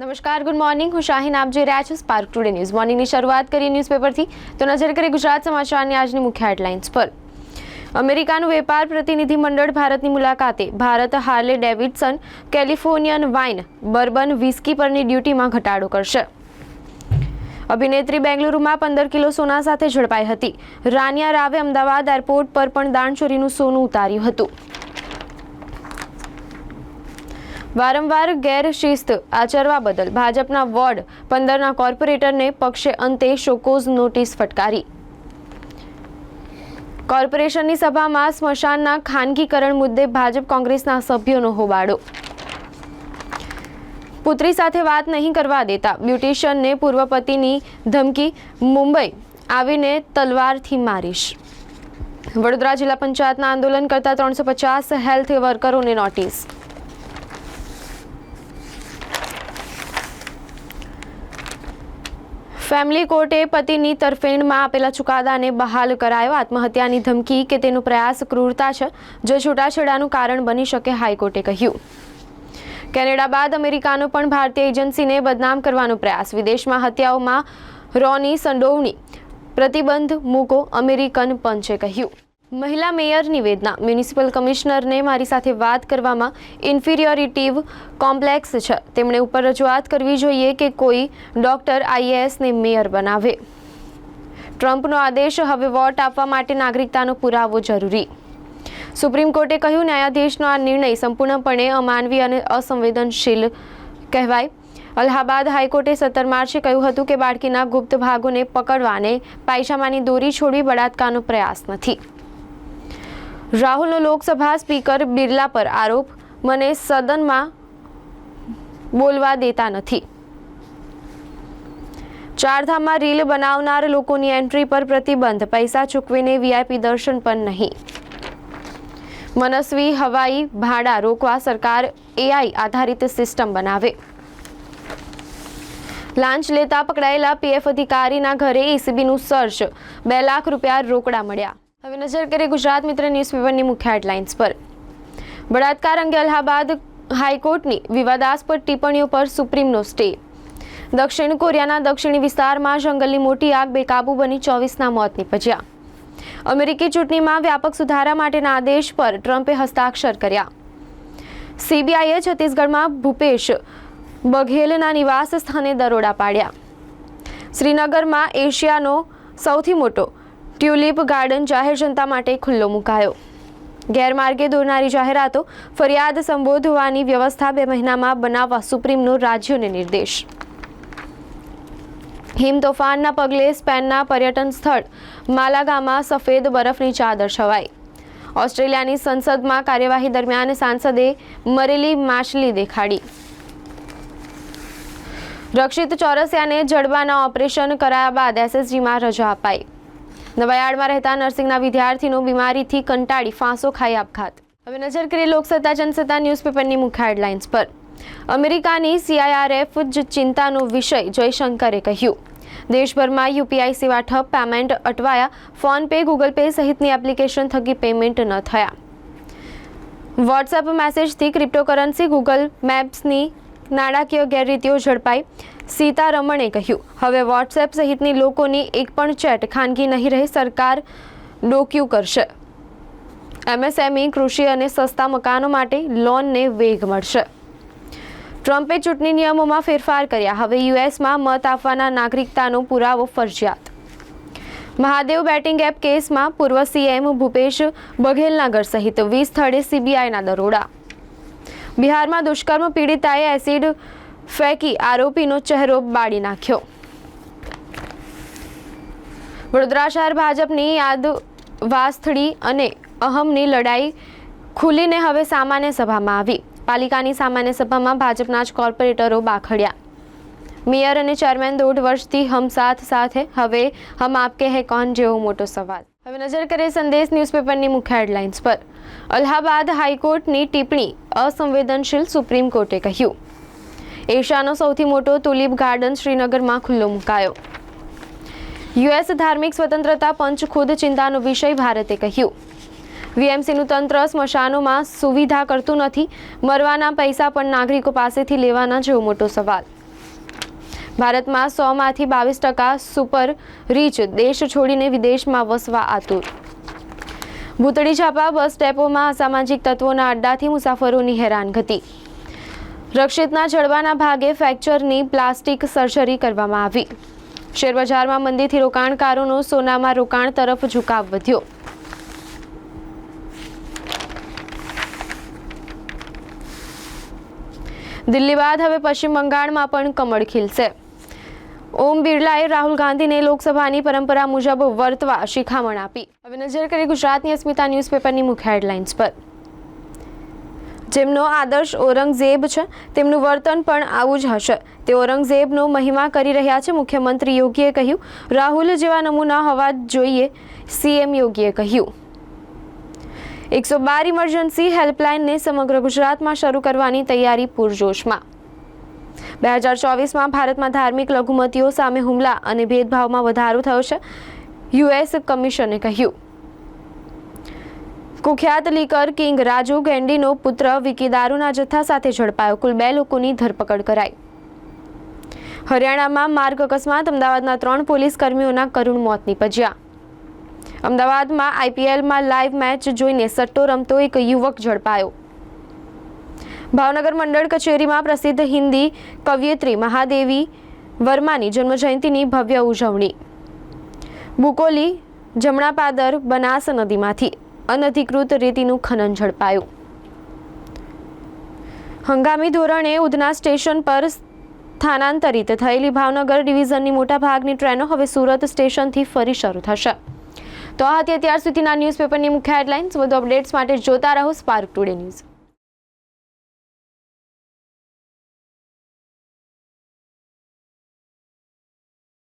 નમસ્કાર, good morning. હું શાહીન, આપ જોઈ રહ્યા છો સ્પાર્ક ટુડે ન્યૂઝ મોર્નિંગની શરૂઆત કરીએ ન્યૂઝપેપરથી તો નજર કરીએ ગુજરાત સમાચારની આજની મુખ્ય હેડલાઇન્સ પર. અમેરિકાનું વેપાર પ્રતિનિધિમંડળ ભારતની મુલાકાતે. Bharat Harley Davidson Californian wine, bourbon whisky પરની ડ્યુટીમાં ઘટાડો કરશે. અભિનેત્રી બેંગલુરુમાં પંદર કિલો સોના સાથે ઝડપાઈ હતી. રાનિયા રાવે અમદાવાદ એરપોર્ટ પર પણ દાણચોરીનું સોનું ઉતાર્યું હતું. વારંવાર ગેરશિસ્ત આચરવા બદલ ભાજપના વોર્ડ પંદરના કોર્પોરેટરને પક્ષે અંતે શોકોઝ નોટિસ ફટકારી. કોર્પોરેશનની સભામાં સ્મશાનના ખાનગીકરણ મુદ્દે ભાજપ કોંગ્રેસના સભ્યોનો હોબાળો. પુત્રી સાથે વાત નહીં કરવા દેતા બ્યુટિશિયનને પૂર્વ પતિની ધમકી, મુંબઈ આવીને તલવારથી મારીશ. વડોદરા જિલ્લા પંચાયતના આંદોલન કરતા ત્રણસો પચાસ હેલ્થ વર્કરોને નોટિસ. ફેમિલી કોર્ટે પતિની તરફેણમાં આપેલા ચુકાદાને બહાલ કરાયો. આત્મહત્યાની ધમકી કે તેનો પ્રયાસ ક્રૂરતા છે, જે છૂટાછેડાનું કારણ બની શકે, હાઈકોર્ટે કહ્યું. કેનેડા બાદ અમેરિકાનો પણ ભારતીય એજન્સીને બદનામ કરવાનો પ્રયાસ. વિદેશમાં હત્યાઓમાં રોની સંડોવણી. પ્રતિબંધ મૂકો અમેરિકન પંચે કહ્યું. મહિલા મેયર નિવેદના મ્યુનિસિપલ કમિશનરને મારી સાથે વાત કરવામાં ઇન્ફિરિયોરિટીવ કોમ્પ્લેક્સ છે. તેમણે ઉપર રજૂઆત કરવી જોઈએ કે કોઈ ડોક્ટર આઈએએસને મેયર બનાવે. ટ્રમ્પનો આદેશ હવે વોટ આપવા માટે નાગરિકતાનો પુરાવો જરૂરી. સુપ્રીમ કોર્ટે કહ્યું, ન્યાયાધીશનો આ નિર્ણય સંપૂર્ણપણે અમાનવી અને અસંવેદનશીલ કહેવાય. અલ્હાબાદ હાઈકોર્ટે સત્તર માર્ચે કહ્યું હતું કે બાળકીના ગુપ્ત ભાગોને પકડવાને પાયજામાની દોરી છોડવી બળાત્કારનો પ્રયાસ નથી. રાહુલનો લોકસભા સ્પીકર બિરલા પર આરોપ, મને સદનમાં બોલવા દેતા નથી. ચારધામમાં રીલ બનાવનાર લોકોની એન્ટ્રી પર પ્રતિબંધ, પૈસા ચૂકવીને વીઆઈપી દર્શન પણ નહીં. મનસ્વી હવાઈ ભાડા રોકવા સરકાર એઆઈ આધારિત સિસ્ટમ બનાવે. લાંચ લેતા પકડાયેલા પીએફ અધિકારીના ઘરે એસીબીનું સર્ચ, બે લાખ રૂપિયા રોકડા મળ્યા. હવે નજર કરીએ ગુજરાત મિત્ર ન્યૂઝપેપરની મુખ્ય હેડલાઇન્સ પર. બળાત્કાર અંગે અલ્હાબાદ હાઈકોર્ટની વિવાદાસ્પદ ટિપ્પણીઓ પર સુપ્રીમનો સ્ટે. દક્ષિણ કોરિયાના દક્ષિણી વિસ્તારમાં જંગલની મોટી આગ બેકાબુ બની ચોવીસના મોત નીપજ્યા. અમેરિકી ચૂંટણીમાં વ્યાપક સુધારા માટેના આદેશ પર ટ્રમ્પે હસ્તાક્ષર કર્યા. સીબીઆઈએ છત્તીસગઢમાં ભૂપેશ બઘેલના નિવાસ સ્થાને દરોડા પાડ્યા. શ્રીનગરમાં એશિયાનો સૌથી મોટો ટ્યુલિપ ગાર્ડન જાહેર જનતા માટે ખુલ્લો મુકાયો. ગેરમાર્ગે દોરનારી જાહેરાતો ફરિયાદ સંબોધવાની વ્યવસ્થા બે મહિનામાં બનાવવા સુપ્રીમનો રાજ્યોને નિર્દેશ. હિમ તોફાનના પગલે સ્પેનના પર્યટન સ્થળ માલાગામાં સફેદ બરફની ચાદર છવાઈ. ઓસ્ટ્રેલિયાની સંસદમાં કાર્યવાહી દરમિયાન સાંસદે મરેલી માછલી દેખાડી. રક્ષિત ચોરસિયાને જડબાના ઓપરેશન કરાયા બાદ એસએસજીમાં રજા અપાઈ. નવાયાર્ડમાં રહેતા નર્સિંગના વિદ્યાર્થીનો બીમારીથી કંટાળી ફાંસો ખાઈ આપઘાત. હવે નજર કરીએ લોકસત્તા, જનસત્તા ન્યૂઝપેપરની મુખ્ય હેડલાઇન્સ પર. અમેરિકાની સીઆઈઆરએફ જ ચિંતાનો વિષય જયશંકરે કહ્યું. દેશભરમાં યુપીઆઈ સેવા ઠપ, પેમેન્ટ અટવાયા, ફોન પે, ગૂગલ પે સહિતની એપ્લિકેશન થકી પેમેન્ટ ન થયા. વોટ્સએપ મેસેજથી ક્રિપ્ટોકરન્સી, ગૂગલ મેપ્સની નાણાકીય ગેરરીતિઓ ઝડપાઈ. સીતારમણે કહ્યું, હવે વોટ્સએપ સહિતની લોકોની એક પણ ચેટ ખાનગી નહીં રહે, સરકાર ડોક્યુ કરશે. એમએસએમઈ, કૃષિ અને સસ્તા મકાનો માટે લોનને વેગ મળશે. ટ્રમ્પે ચૂંટણી નિયમોમાં ફેરફાર કર્યા. હવે યુએસમાં મત આપવાના નાગરિકતાનો પુરાવો ફરજિયાત. મહાદેવ બેટિંગ એપ કેસમાં પૂર્વ સીએમ ભૂપેશ બઘેલના ઘર સહિત વીસ સ્થળે સીબીઆઈના દરોડા. બિહારમાં દુષ્કર્મ પીડિતાએ એસિડ ફેંકી આરોપીનો ચહેરો બાળી નાખ્યો. વડોદરા શહેર ભાજપની યાદ વાસ્થળી અને અહમની લડાઈ ખુલીને હવે સામાન્ય સભામાં આવી. પાલિકાની સામાન્ય સભામાં ભાજપના જ કોર્પોરેટરો બાખડ્યા. મેયર અને ચેરમેન દોઢ વર્ષથી હમ સાથ સાથે. હવે હમ આપકે હે કોણ? જેવો મોટો સવાલ. હવે નજર કરીએ સંદેશ ન્યૂઝપેપરની મુખ્ય હેડલાઇન્સ પર. અલ્હાબાદ હાઈકોર્ટની ટિપ્પણી અસંવેદનશીલ સુપ્રીમ કોર્ટે કહ્યું. એશિયાનો સૌથી મોટો તુલિપ ગાર્ડન શ્રીનગરમાં ખુલ્લો મુકાયો. યુએસ ધાર્મિક સ્વતંત્રતા પંચ ખુદ ચિંતાનો વિષય ભારતે કહ્યું. વીએમસીનું તંત્ર સ્મશાનોમાં સુવિધા કરતું નથી, મરવાના પૈસા પણ નાગરિકો પાસેથી લેવાના જેવો મોટો સવાલ. ભારતમાં સોમાંથી બાવીસ ટકા સુપર રીચ દેશ છોડીને વિદેશમાં વસવા આતુર. ભૂતળી છાપા બસ ડેપોમાં અસામાજિક તત્વોના અડ્ડાથી મુસાફરોની હેરાનગતિ રક્ષિતના જડબાના ભાગે ફ્રેક્ચરની પ્લાસ્ટિક સર્જરી કરવામાં આવી. શેરબજારમાં મંદીથી રોકાણકારોનો સોનામાં રોકાણ તરફ ઝુકાવ વધ્યો. દિલ્હી બાદ હવે પશ્ચિમ બંગાળમાં પણ કમળ ખીલશે. ઓમ બિરલાએ રાહુલ ગાંધીને લોકસભાની પરંપરા મુજબ વર્તવા શિખામણ આપી. હવે નજર કરીએ ગુજરાતની અસ્મિતા ન્યૂઝપેપરની મુખ્ય હેડલાઇન્સ પર. જેમનો આદર્શ ઔરંગઝેબ છે, તેમનું વર્તન પણ આવું જ હશે. તે ઔરંગઝેબનો મહિમા કરી રહ્યા છે, મુખ્યમંત્રી યોગીએ કહ્યું. રાહુલ જેવા નમૂના હોવા જોઈએ, સીએમ યોગીએ કહ્યું. એકસો બાર ઇમરજન્સી હેલ્પલાઇનને સમગ્ર ગુજરાતમાં શરૂ કરવાની તૈયારી પૂરજોશમાં. બે હજાર ચોવીસમાં ભારતમાં ધાર્મિક લઘુમતીઓ સામે હુમલા અને ભેદભાવમાં વધારો થયો છે, યુએસ કમિશને કહ્યું. કુખ્યાત લીકર કિંગ રાજુ ગેન્ડીનો પુત્ર વિકી દારૂના જથ્થા સાથે ઝડપાયો, કુલ બે લોકોની ધરપકડ કરાઈ. હરિયાણામાં માર્ગ અકસ્માત, અમદાવાદના ત્રણ પોલીસ કર્મીઓના કરુણ મોત નીપજ્યા. અમદાવાદમાં આઈપીએલમાં લાઈવ મેચ જોઈને સટ્ટો રમતો એક યુવક ઝડપાયો. ભાવનગર મંડળ કચેરીમાં પ્રસિદ્ધ હિન્દી કવયિત્રી મહાદેવી વર્માની જન્મજયંતિની ભવ્ય ઉજવણી. બુકોલી જમણાપાદર, બનાસ નદીમાંથી અનધિકૃત રેતીનું ખનન ઝડપાયું. હંગામી ધોરણે ઉધના સ્ટેશન પર સ્થાનાંતરિત થયેલી ભાવનગર ડિવિઝનની મોટાભાગની ટ્રેનો હવે સુરત સ્ટેશનથી ફરી શરૂ થશે. તો આ હતી અત્યાર સુધીના ન્યૂઝપેપરની મુખ્ય હેડલાઇન્સ. વધુ અપડેટ્સ માટે જોતા રહો સ્પાર્ક ટુડે ન્યૂઝ